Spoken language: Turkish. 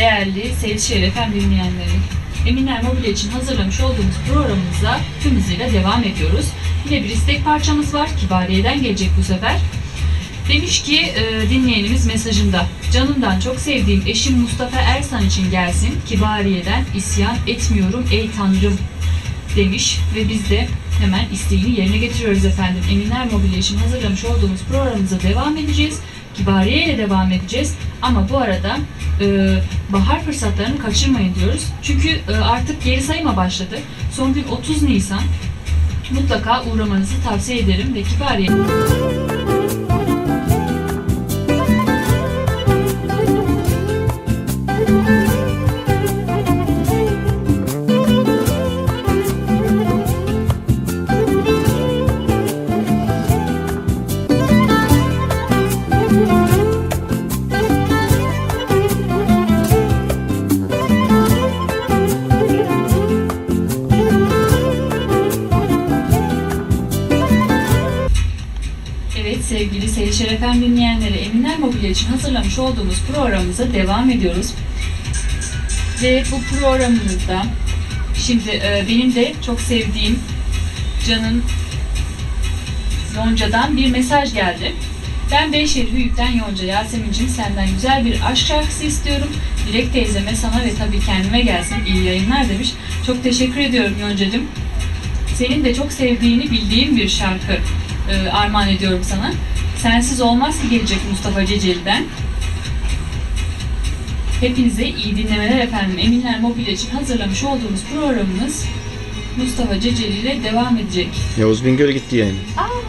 değerli Seyit Şeref FM dinleyenleri. Eminler Mobilya için hazırlamış olduğumuz programımıza tüm hızıyla devam ediyoruz. Yine bir istek parçamız var. Kibariye'den gelecek bu sefer. Demiş ki e, dinleyenimiz mesajında Canımdan çok sevdiğim eşim Mustafa Ersan için gelsin. Kibariye'den isyan etmiyorum ey Tanrım demiş ve biz de hemen isteğini yerine getiriyoruz efendim. Eminler Mobilya için hazırlamış olduğumuz programımıza devam edeceğiz. Kibariye devam edeceğiz. Ama bu arada e, bahar fırsatlarını kaçırmayın diyoruz. Çünkü e, artık geri sayıma başladı. Son gün 30 Nisan. Mutlaka uğramanızı tavsiye ederim ve Kibariye sevgili Seyir Şerefen dinleyenleri Eminler Mobilya için hazırlamış olduğumuz programımıza devam ediyoruz. Ve bu programımızda şimdi e, benim de çok sevdiğim Can'ın Yonca'dan bir mesaj geldi. Ben Beyşehir Hüyük'ten Yonca Yasemin'cim senden güzel bir aşk şarkısı istiyorum. Dilek teyzeme, sana ve tabii kendime gelsin. İyi yayınlar demiş. Çok teşekkür ediyorum Yonca'cım. Senin de çok sevdiğini bildiğim bir şarkı e, armağan ediyorum sana. Sensiz olmaz ki gelecek Mustafa Ceceli'den. Hepinize iyi dinlemeler efendim. Eminler Mobilya için hazırlamış olduğumuz programımız Mustafa Ceceli ile devam edecek. Yavuz Bingöl gitti yani. Aa.